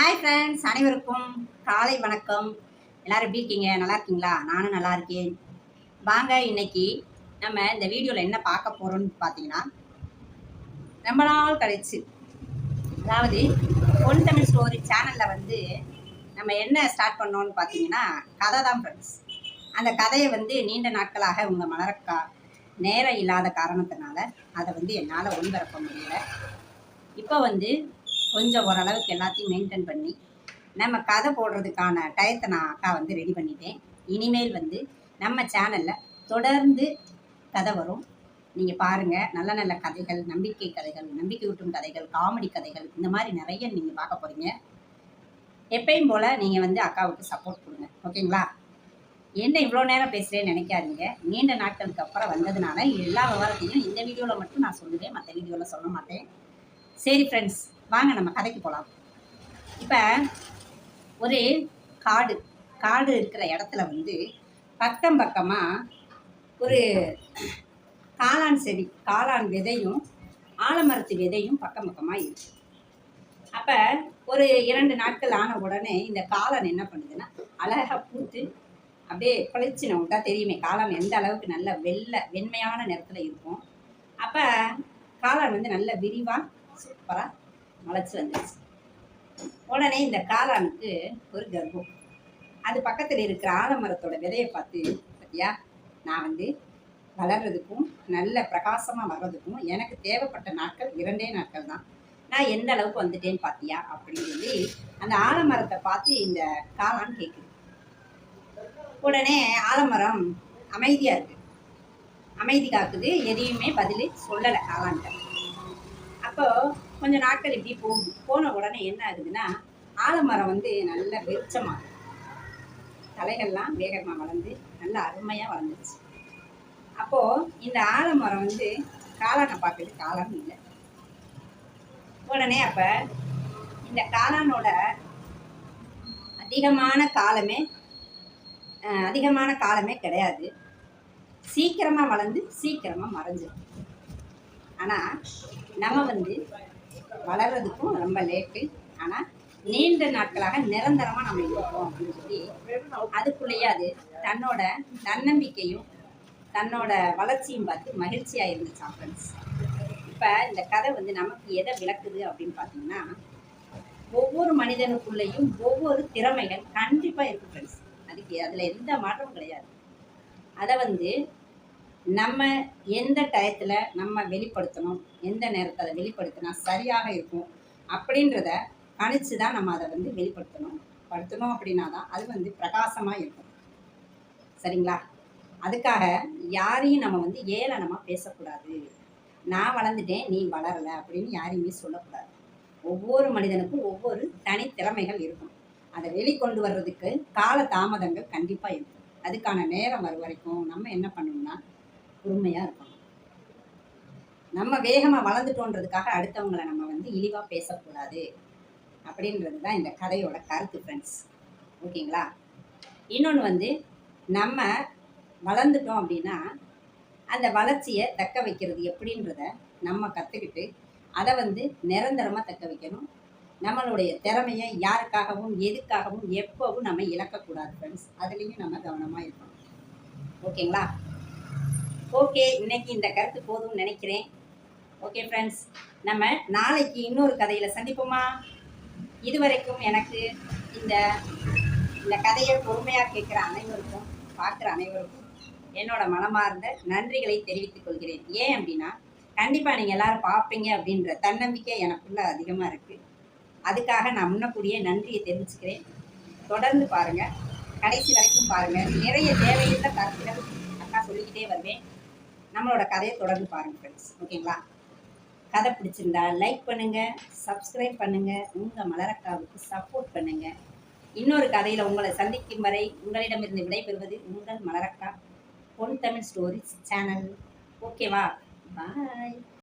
Hi friends அனைவருக்கும் காலை வணக்கம். எல்லோரும் எப்படி இருக்கீங்க? நல்லா இருக்கீங்களா? நானும் நல்லா இருக்கேன். வாங்க இன்னைக்கு நம்ம இந்த வீடியோவில் என்ன பார்க்க போகிறோம்னு பார்த்தீங்கன்னா ரொம்ப நாள் கழிச்சு அதாவது பொன் தமிழ் ஸ்டோரி சேனலில் வந்து நம்ம என்ன ஸ்டார்ட் பண்ணோம்னு பார்த்தீங்கன்னா கதை தான் ஃப்ரெண்ட்ஸ் அந்த கதையை வந்து நீண்ட நாட்களாக உங்கள் மலரக்கா நேரம் இல்லாத காரணத்தினால அதை வந்து என்னால் ஒளிபரப்ப முடியல. இப்போ வந்து கொஞ்சம் ஓரளவுக்கு எல்லாத்தையும் மெயின்டைன் பண்ணி நம்ம கதை போடுறதுக்கான டயத்தை நான் அக்கா வந்து ரெடி பண்ணிட்டேன். இனிமேல் வந்து நம்ம சேனலில் தொடர்ந்து கதை வரும். நீங்கள் பாருங்கள் நல்ல நல்ல கதைகள் நம்பிக்கை கதைகள் நம்பிக்கை ஊட்டும் கதைகள் காமெடி கதைகள் இந்த மாதிரி நிறைய நீங்கள் பார்க்க போகிறீங்க எப்பயும் போல் நீங்கள் வந்து அக்காவுக்கு சப்போர்ட் கொடுங்க. ஓகேங்களா? என்ன இவ்வளோ நேரம் பேசுகிறேன்னு நினைக்காதீங்க. நீண்ட நாட்களுக்கு அப்புறம் வந்ததுனால எல்லா விவரத்தையும் இந்த வீடியோவில் மட்டும் நான் சொல்லுவேன். மற்ற வீடியோவில் சொல்ல மாட்டேன். சரி ஃப்ரெண்ட்ஸ் வாங்க நம்ம கதைக்கு போகலாம் இப்போ ஒரு காடு காடு இருக்கிற இடத்துல வந்து பக்கம் பக்கமாக ஒரு காளான் செடி காளான் விதையும் ஆலமரத்து விதையும் பக்கம் பக்கமாக இருக்கு. அப்போ ஒரு இரண்டு நாட்கள் ஆன உடனே இந்த காளான் என்ன பண்ணுதுன்னா அழகாக பூத்து அப்படியே பளிச்சுன்னு விட்டா தெரியுமே காளான் எந்த அளவுக்கு நல்ல வெள்ளை வெண்மையான நிறத்தில் இருக்கும். அப்போ காளான் வந்து நல்ல விரிவாக சூப்பராக முளைச்சி வந்துச்சு உடனே இந்த காளானுக்கு ஒரு கர்ப்பம். அது பக்கத்தில் இருக்கிற ஆலமரத்தோட விதையை பார்த்து பார்த்தியா நான் வந்து வளர்றதுக்கும் நல்ல பிரகாசமாக வர்றதுக்கும் எனக்கு தேவைப்பட்ட நாட்கள் இரண்டே நாட்கள் தான். நான் எந்த அளவுக்கு வந்துட்டேன்னு பார்த்தியா? அப்படின்னு சொல்லி அந்த ஆலமரத்தை பார்த்து இந்த காளான் கேட்குது உடனே ஆலமரம் அமைதியாக இருக்குது அமைதி காக்குது. எதையுமே பதில் சொல்லலை காளான்கிட்ட. அப்போ கொஞ்ச நாட்கள் இப்படி போகும் போன உடனே என்ன ஆகுதுன்னா ஆலமரம் வந்து நல்ல வெளிச்சமாக தலைகள்லாம் வேகமாக வளர்ந்து நல்ல அருமையாக வளர்ந்துருச்சு. அப்போது இந்த ஆலமரம் வந்து காளானை பார்க்குது காளான் இல்லை. உடனே அப்போ இந்த காளானோட அதிகமான காலமே அதிகமான காலமே கிடையாது. சீக்கிரமாக வளர்ந்து சீக்கிரமாக மறைஞ்சிடும் ஆனால் நம்ம வந்து வளர்றதுக்கும் ரொம்ப லேட்டு ஆனால் நீண்ட நாட்களாக நிரந்தரமாக நம்ம இருக்கோம் அப்படின்னு சொல்லி அதுக்குள்ளேயே அது தன்னோட தன்னம்பிக்கையும் தன்னோட வளர்ச்சியும் பார்த்து மகிழ்ச்சியாக இருந்துச்சாம் ஃப்ரெண்ட்ஸ் இப்போ இந்த கதை வந்து நமக்கு எதை விளக்குது அப்படின்னு பார்த்தீங்கன்னா ஒவ்வொரு மனிதனுக்குள்ளேயும் ஒவ்வொரு திறமைகள் கண்டிப்பாக இருக்கு ஃப்ரெண்ட்ஸ் அதுக்கு அதில் எந்த மாற்றமும் கிடையாது. அதை வந்து நம்ம எந்த டயத்தில் நம்ம வெளிப்படுத்தணும் எந்த நேரத்தில் அதை வெளிப்படுத்தினா சரியாக இருக்கும் அப்படின்றத கணிச்சு தான் நம்ம அதை வந்து வெளிப்படுத்தணும். படுத்தணும் அப்படின்னா தான் அது வந்து பிரகாசமாக இருக்கும். சரிங்களா? அதுக்காக யாரையும் நம்ம வந்து ஏளனமாக பேசக்கூடாது. நான் வளர்ந்துட்டேன் நீ வளரலை அப்படின்னு யாரையுமே சொல்லக்கூடாது. ஒவ்வொரு மனிதனுக்கும் ஒவ்வொரு தனித்திறமைகள் இருக்கும். அதை வெளிக்கொண்டு வர்றதுக்கு கால தாமதங்கள் கண்டிப்பாக இருக்கும். அதுக்கான நேரம் வரும் வரைக்கும் நம்ம என்ன பண்ணணும்னா பொறுமையாக இருக்கணும் நம்ம வேகமாக வளர்ந்துட்டோன்றதுக்காக அடுத்தவங்களை நம்ம வந்து இழிவாக பேசக்கூடாது அப்படின்றது தான் இந்த கதையோட கருத்து ஃப்ரெண்ட்ஸ் ஓகேங்களா? இன்னொன்று வந்து நம்ம வளர்ந்துட்டோம் அப்படின்னா அந்த வளர்ச்சியை தக்க வைக்கிறது எப்படின்றத நம்ம கற்றுக்கிட்டு அதை வந்து நிரந்தரமாக தக்க வைக்கணும். நம்மளுடைய திறமையை யாருக்காகவும் எதுக்காகவும் எப்போவும் நம்ம இழக்கக்கூடாது ஃப்ரெண்ட்ஸ் அதுலேயும் நம்ம கவனமாக இருக்கணும். ஓகேங்களா? ஓகே இன்னைக்கு இந்த கருத்து போதும்னு நினைக்கிறேன். ஓகே ஃப்ரெண்ட்ஸ் நம்ம நாளைக்கு இன்னொரு கதையில் சந்திப்போமா? இதுவரைக்கும் எனக்கு இந்த இந்த கதையை பொறுமையாக கேட்குற அனைவருக்கும் பார்க்குற அனைவருக்கும் என்னோட மனமார்ந்த நன்றிகளை தெரிவித்துக் கொள்கிறேன். ஏன் அப்படின்னா கண்டிப்பாக நீங்கள் எல்லாரும் பார்ப்பீங்க அப்படின்ற தன்னம்பிக்கை எனக்குள்ள அதிகமாக இருக்குது அதுக்காக நான் முன்னக்கூடிய நன்றியை தெரிவிச்சுக்கிறேன். தொடர்ந்து பாருங்கள் கடைசி வரைக்கும் பாருங்கள் நிறைய தேவையில்லை கருத்துக்கள் அக்கா சொல்லிக்கிட்டே வருவேன். நம்மளோட கதையை தொடர்ந்து பாருங்க ஃப்ரெண்ட்ஸ் ஓகேங்களா? கதை பிடிச்சிருந்தா லைக் பண்ணுங்கள் சப்ஸ்கிரைப் பண்ணுங்கள் உங்கள் மலரக்காவுக்கு சப்போர்ட் பண்ணுங்கள் இன்னொரு கதையில் உங்களை சந்திக்கும் வரை உங்களிடமிருந்து விடைபெறுவது உங்கள் மலரக்கா பொன் தமிழ் ஸ்டோரிஸ் சேனல் ஓகேவா? பாய்